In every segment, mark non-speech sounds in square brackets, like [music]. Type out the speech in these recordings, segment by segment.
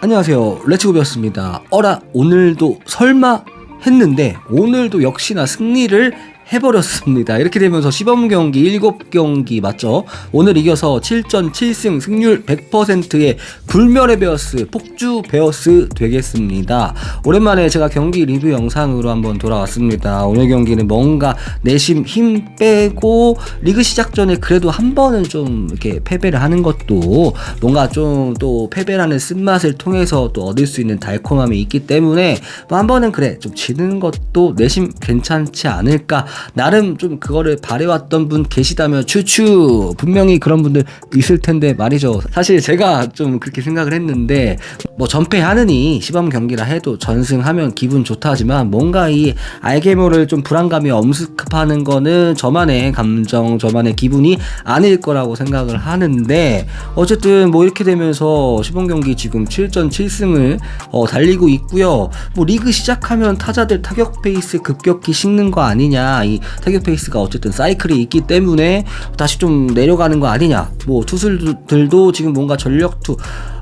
안녕하세요. 레츠고비였습니다. 어라, 오늘도 설마 했는데, 오늘도 역시나 승리를 해버렸습니다. 이렇게 되면서 시범 경기 7경기 맞죠? 오늘 이겨서 7전 7승 승률 100%의 불멸의 베어스, 폭주 베어스 되겠습니다. 오랜만에 제가 경기 리뷰 영상으로 한번 돌아왔습니다. 오늘 경기는 뭔가 내심 힘 빼고 리그 시작 전에 그래도 한 번은 좀 이렇게 패배를 하는 것도 뭔가 좀 또 패배라는 쓴맛을 통해서 또 얻을 수 있는 달콤함이 있기 때문에 뭐한 번은 그래 좀 지는 것도 내심 괜찮지 않을까 나름 좀 그거를 바래왔던 분 계시다면 추추 분명히 그런 분들 있을 텐데 말이죠 사실 제가 좀 그렇게 생각을 했는데 뭐 전패하느니 시범 경기라 해도 전승하면 기분 좋다지만 뭔가 이 알게모를 좀 불안감이 엄습하는 거는 저만의 감정 저만의 기분이 아닐 거라고 생각을 하는데 어쨌든 뭐 이렇게 되면서 시범 경기 지금 7전 7승을 어, 달리고 있고요. 뭐 리그 시작하면 타자들 타격 페이스 급격히 식는 거 아니냐. 이 타격 페이스가 어쨌든 사이클이 있기 때문에 다시 좀 내려가는 거 아니냐. 뭐 투수들도 지금 뭔가 전력투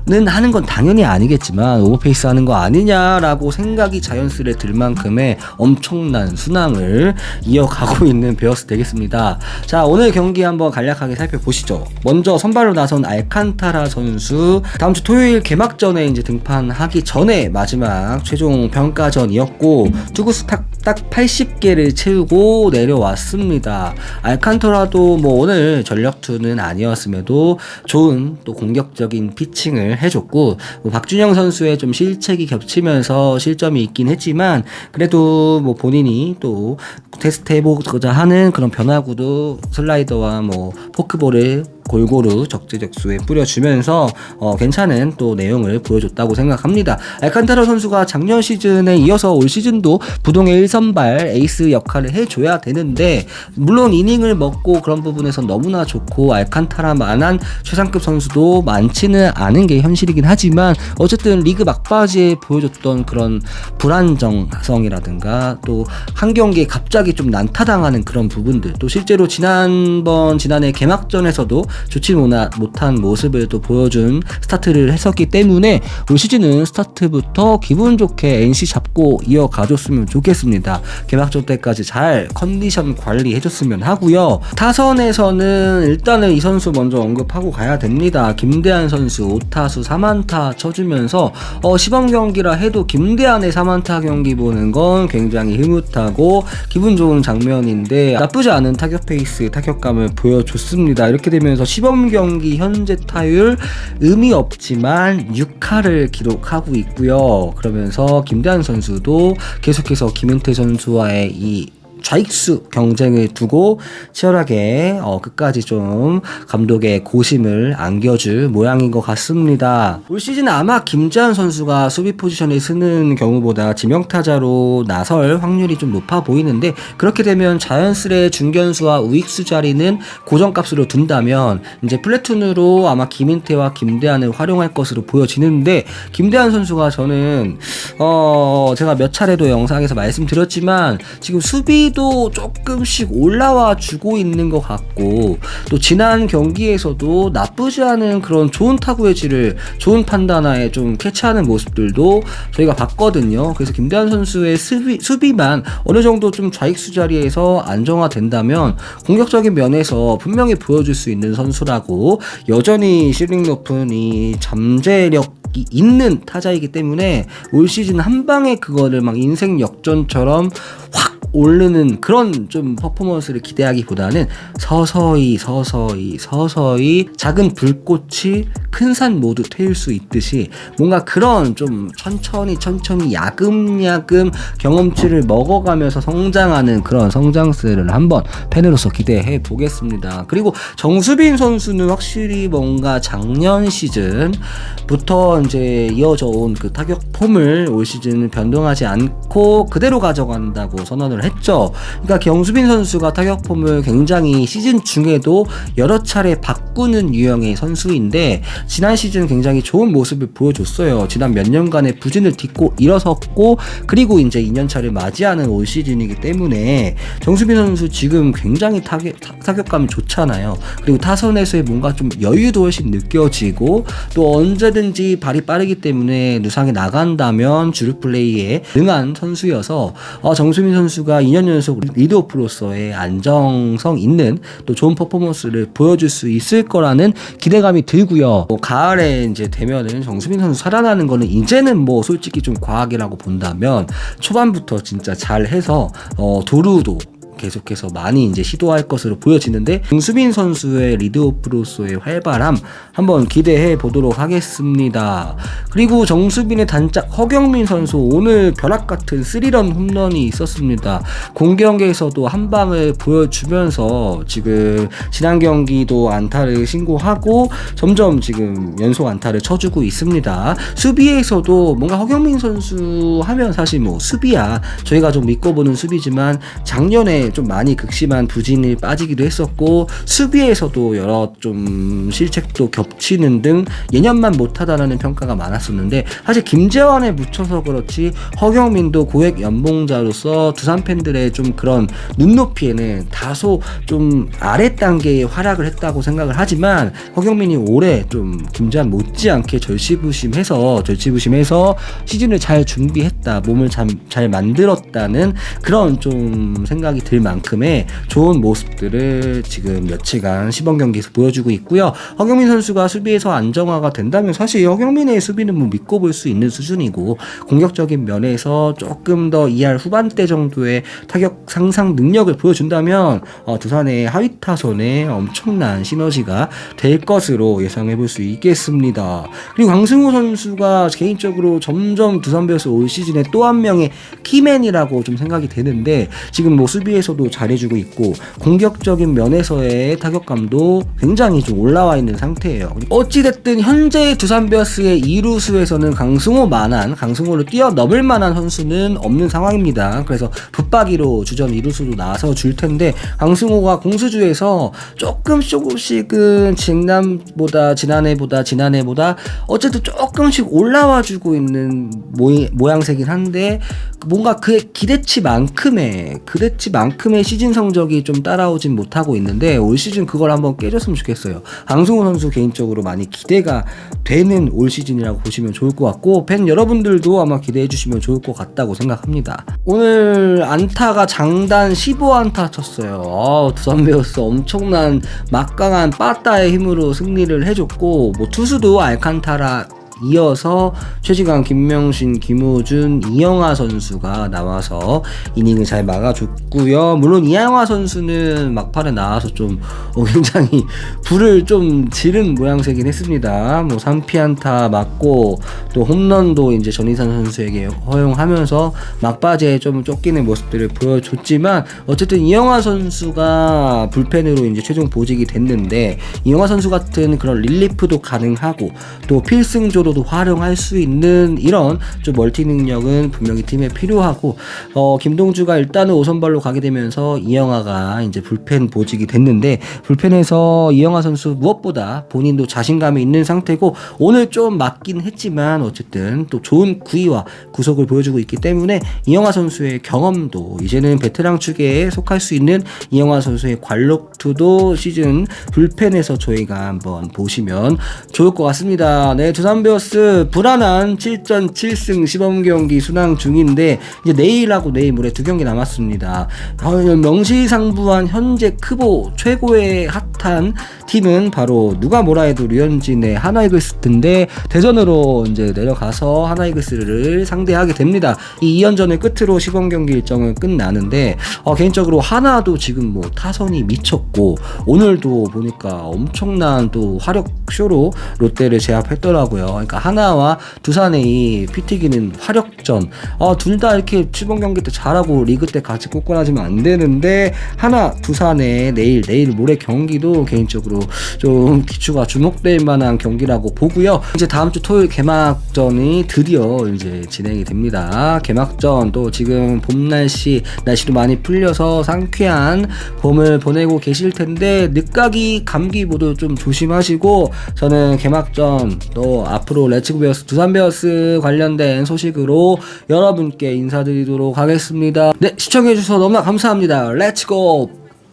는 하는 건 당연히 아니겠지만 오버페이스 하는 거 아니냐라고 생각이 자연스레 들 만큼의 엄청난 순항을 이어가고 [laughs] 있는 베어스 되겠습니다. 자 오늘 경기 한번 간략하게 살펴보시죠. 먼저 선발로 나선 알칸타라 선수 다음 주 토요일 개막전에 이제 등판하기 전에 마지막 최종 평가전이었고 투구수 딱, 딱 80개를 채우고 내려왔습니다. 알칸타라도 뭐 오늘 전력투는 아니었음에도 좋은 또 공격적인 피칭을 해줬고 뭐 박준영 선수의 좀 실책이 겹치면서 실점이 있긴 했지만 그래도 뭐 본인이 또 테스트 해보고자 하는 그런 변화구도 슬라이더와 뭐 포크볼을 골고루 적재적소에 뿌려주면서 어, 괜찮은 또 내용을 보여줬다고 생각합니다. 알칸타라 선수가 작년 시즌에 이어서 올 시즌도 부동의 1선발 에이스 역할을 해줘야 되는데 물론 이닝을 먹고 그런 부분에서 너무나 좋고 알칸타라만한 최상급 선수도 많지는 않은 게 현실이긴 하지만 어쨌든 리그 막바지에 보여줬던 그런 불안정성이라든가 또 한 경기에 갑자기 좀 난타당하는 그런 부분들 또 실제로 지난번 지난해 개막전에서도 좋지 못한 모습을 또 보여준 스타트를 했었기 때문에 올 시즌은 스타트부터 기분 좋게 NC 잡고 이어가줬으면 좋겠습니다. 개막전 때까지 잘 컨디션 관리해줬으면 하고요. 타선에서는 일단은 이 선수 먼저 언급하고 가야 됩니다. 김대한 선수 5타수 3안타 쳐주면서 어, 시범 경기라 해도 김대한의 3안타 경기 보는 건 굉장히 흐뭇하고 기분 좋은 장면인데 나쁘지 않은 타격 페이스 타격감을 보여줬습니다. 이렇게 되면서 시범 경기 현재 타율 의미 없지만 6할을 기록하고 있고요. 그러면서 김대한 선수도 계속해서 김은태 선수와의 이 좌익수 경쟁을 두고 치열하게 어, 끝까지 좀 감독의 고심을 안겨줄 모양인 것 같습니다. 올 시즌 아마 김재환 선수가 수비 포지션에 쓰는 경우보다 지명타자로 나설 확률이 좀 높아 보이는데 그렇게 되면 자연스레 중견수와 우익수 자리는 고정값으로 둔다면 이제 플래툰으로 아마 김인태와 김대한을 활용할 것으로 보여지는데 김대한 선수가 저는 어 제가 몇 차례도 영상에서 말씀드렸지만 지금 수비 도 조금씩 올라와 주고 있는 것 같고 또 지난 경기에서도 나쁘지 않은 그런 좋은 타구의 질을 좋은 판단하에 좀 캐치하는 모습들도 저희가 봤거든요. 그래서 김대한 선수의 수비, 수비만 어느 정도 좀 좌익수 자리에서 안정화된다면 공격적인 면에서 분명히 보여줄 수 있는 선수라고 여전히 실링 높은 이 잠재력 이 있는 타자이기 때문에 올 시즌 한 방에 그거를 막 인생 역전처럼 확 오르는 그런 좀 퍼포먼스를 기대하기보다는 서서히 서서히 서서히 작은 불꽃이 큰 산 모두 태울 수 있듯이 뭔가 그런 좀 천천히 천천히 야금야금 경험치를 먹어가면서 성장하는 그런 성장세를 한번 팬으로서 기대해 보겠습니다. 그리고 정수빈 선수는 확실히 뭔가 작년 시즌부터 이제 이어져 온 그 타격 폼을 올 시즌 변동하지 않고 그대로 가져간다고 선언을 출전을 했죠. 그러니까 경수빈 선수가 타격 폼을 굉장히 시즌 중에도 여러 차례 바꾸는 유형의 선수인데 지난 시즌 굉장히 좋은 모습을 보여줬어요. 지난 몇 년간의 부진을 딛고 일어섰고 그리고 이제 2년차를 맞이하는 올 시즌이기 때문에 정수빈 선수 지금 굉장히 타격, 타- 타격감이 좋잖아요. 그리고 타선에서의 뭔가 좀 여유도 훨씬 느껴지고 또 언제든지 발이 빠르기 때문에 누상에 나간다면 주루 플레이에 능한 선수여서 어, 정수빈 선수가 2년 연속 리드오프로서의 안정성 있는 또 좋은 퍼포먼스를 보여줄 수 있을 거라는 기대감이 들고요. 뭐 가을에 이제 되면은 정수빈 선수 살아나는 거는 이제는 뭐 솔직히 좀 과학이라고 본다면 초반부터 진짜 잘 해서 어, 도루도 계속해서 많이 이제 시도할 것으로 보여지는데 정수빈 선수의 리드오프로서의 활발함 한번 기대해 보도록 하겠습니다. 그리고 정수빈의 단짝 허경민 선수 오늘 벼락 같은 스리런 홈런이 있었습니다. 공경기에서도 한 방을 보여주면서 지금 지난 경기도 안타를 신고하고 점점 지금 연속 안타를 쳐주고 있습니다. 수비에서도 뭔가 허경민 선수 하면 사실 뭐 수비야 저희가 좀 믿고 보는 수비지만 작년에 좀 많이 극심한 부진이 빠지기도 했었고 수비에서도 여러 좀 실책도 겹치는 등 예년만 못하다라는 평가가 많았었는데 사실 김재환에 묻혀서 그렇지 허경민도 고액 연봉자로서 두산 팬들의 좀 그런 눈높이에는 다소 좀 아래 단계의 활약을 했다고 생각을 하지만 허경민이 올해 좀 김재환 못지않게 절치부심해서 절치부심해서 시즌을 잘 준비했다 몸을 잘, 잘 만들었다는 그런 좀 생각이 들 만큼의 좋은 모습들을 지금 며칠간 시범 경기에서 보여주고 있고요. 허경민 선수가 수비에서 안정화가 된다면 사실 허경민의 수비는 뭐 믿고 볼 수 있는 수준이고 공격적인 면에서 조금 더 2할 후반대 정도의 타격 상상 능력을 보여준다면 어, 두산의 하위 타선에 엄청난 시너지가 될 것으로 예상해 볼 수 있겠습니다. 그리고 강승호 선수가 개인적으로 점점 두산 베어스 올 시즌에 또 한 명의 키맨이라고 좀 생각이 되는데 지금 뭐 수비에서 도 잘해주고 있고 공격적인 면에서의 타격감도 굉장히 좀 올라와 있는 상태예요. 어찌됐든 현재 두산 베어스의 2루수에서는 강승호 만한 강승호를 뛰어넘을 만한 선수는 없는 상황입니다. 그래서 붙박이로 주전 2루수로 나와서 줄 텐데 강승호가 공수주에서 조금씩 조금씩은 지난보다 지난해보다 지난해보다 어쨌든 조금씩 올라와 주고 있는 모이, 모양새긴 한데 뭔가 그의 기대치만큼의 기대치만큼 의 시즌 성적이 좀 따라오진 못하고 있는데 올 시즌 그걸 한번 깨줬으면 좋겠어요. 강승호 선수 개인적으로 많이 기대가 되는 올 시즌이라고 보시면 좋을 것 같고 팬 여러분들도 아마 기대해 주시면 좋을 것 같다고 생각합니다. 오늘 안타가 장단 15안타 쳤어요. 아, 두산 베어스 엄청난 막강한 빠따의 힘으로 승리를 해줬고 뭐 투수도 알칸타라 이어서 최지강, 김명신, 김호준, 이영하 선수가 나와서 이닝을 잘 막아줬고요. 물론 이영하 선수는 막판에 나와서 좀 어, 굉장히 불을 좀 지른 모양새긴 했습니다. 뭐 3피안타 맞고 또 홈런도 이제 전희산 선수에게 허용하면서 막바지에 좀 쫓기는 모습들을 보여줬지만 어쨌든 이영하 선수가 불펜으로 이제 최종 보직이 됐는데 이영하 선수 같은 그런 릴리프도 가능하고 또 필승조로 도 활용할 수 있는 이런 좀 멀티 능력은 분명히 팀에 필요하고 어, 김동주가 일단은 5선발로 가게 되면서 이영하가 이제 불펜 보직이 됐는데 불펜에서 이영하 선수 무엇보다 본인도 자신감이 있는 상태고 오늘 좀 맞긴 했지만 어쨌든 또 좋은 구위와 구속을 보여주고 있기 때문에 이영하 선수의 경험도 이제는 베테랑 축에 속할 수 있는 이영하 선수의 관록투도 시즌 불펜에서 저희가 한번 보시면 좋을 것 같습니다. 네, 두산 베어 스 불안한 7전 7승 시범 경기 순항 중인데 이제 내일하고 내일 모레 두 경기 남았습니다. 어, 명실상부한 현재 크보 최고의 핫한 팀은 바로 누가 뭐라 해도 류현진의 하나이글스인데 대전으로 이제 내려가서 하나이글스를 상대하게 됩니다. 이 2연전을 끝으로 시범 경기 일정은 끝나는데 어, 개인적으로 하나도 지금 뭐 타선이 미쳤고 오늘도 보니까 엄청난 또 화력 쇼로 롯데를 제압했더라고요. 그러니까 하나와 두산의 이 피튀기는 화력전. 아, 둘 다 이렇게 시범 경기 때 잘하고 리그 때 같이 꽂고나지면 안 되는데 하나 두산의 내일 내일 모레 경기도 개인적으로 좀 기추가 주목될 만한 경기라고 보고요. 이제 다음 주 토요일 개막전이 드디어 이제 진행이 됩니다. 개막전 또 지금 봄 날씨 날씨도 많이 풀려서 상쾌한 봄을 보내고 계실 텐데 늦가기 감기 모두 좀 조심하시고 저는 개막전 또 앞으로 레츠고 베어스 두산 베어스 관련된 소식으로 여러분께 인사드리도록 하겠습니다. 네 시청해 주셔서 너무나 감사합니다. 렛츠고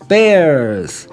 베어스